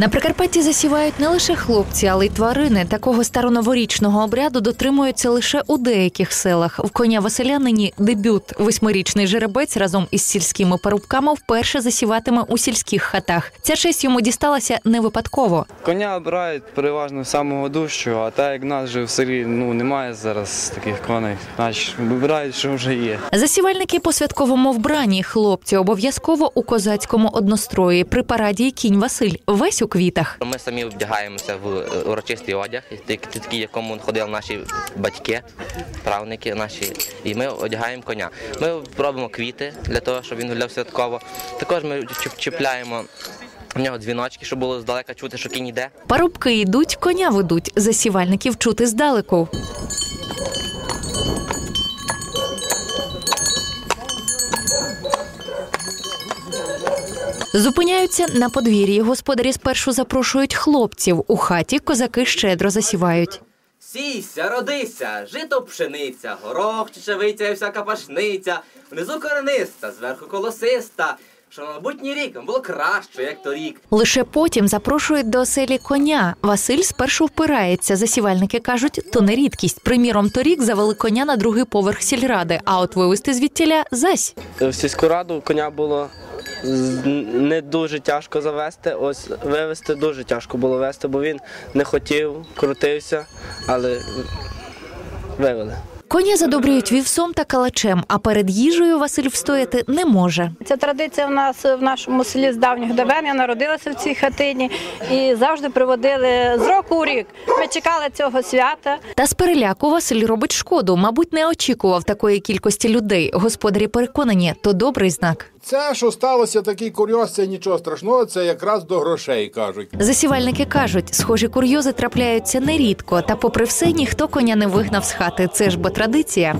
На Прикарпатті засівають не лише хлопці, але й тварини. Такого староноворічного обряду дотримуються лише у деяких селах. В коня Василя нині дебют. Восьмирічний жеребець разом із сільськими парубками вперше засіватиме у сільських хатах. Ця честь йому дісталася не випадково. Коня обирають переважно самого дужчого, а так як нас же в селі ну, немає зараз таких коней, значить вибирають, що вже є. Засівальники по святковому вбранні. Хлопці обов'язково у козацькому однострої. При параді кінь Василь весь у квітах. Ми самі вдягаємося в е, урочистий одяг, такий, в якому ходили наші батьки, правники наші, і ми одягаємо коня. Ми робимо квіти для того, щоб він гуляв святково. Також ми чіп- чіпляємо в нього дзвіночки, щоб було здалека чути, що кінь йде. Парубки йдуть, коня ведуть. Засівальників чути здалеку. Зупиняються на подвір'ї. Господарі спершу запрошують хлопців. У хаті козаки щедро засівають. Сійся, родися, жито пшениця, горох, чечевиця і всяка пашниця, внизу корениста, зверху колосиста, що на майбутній рік було краще, як торік. Лише потім запрошують до оселі коня. Василь спершу впирається. Засівальники кажуть, то не рідкість. Приміром, торік завели коня на другий поверх сільради, а от вивезти звідтіля зась. В сільську раду коня було не дуже тяжко завести. Ось вивести дуже тяжко було вести, бо він не хотів, крутився, але вивели. Коня задобрюють вівсом та калачем, а перед їжею Василь встояти не може. Ця традиція в нас в нашому селі з давніх давен. Я народилася в цій хатині і завжди приводили з року у рік. Ми чекали цього свята. Та з переляку Василь робить шкоду. Мабуть, не очікував такої кількості людей. Господарі переконані, то добрий знак. Це, що сталося, такий курйоз, це нічого страшного, це якраз до грошей кажуть. Засівальники кажуть, схожі курйози трапляються нерідко, та попри все ніхто коня не вигнав з хати. Це ж бо традиція.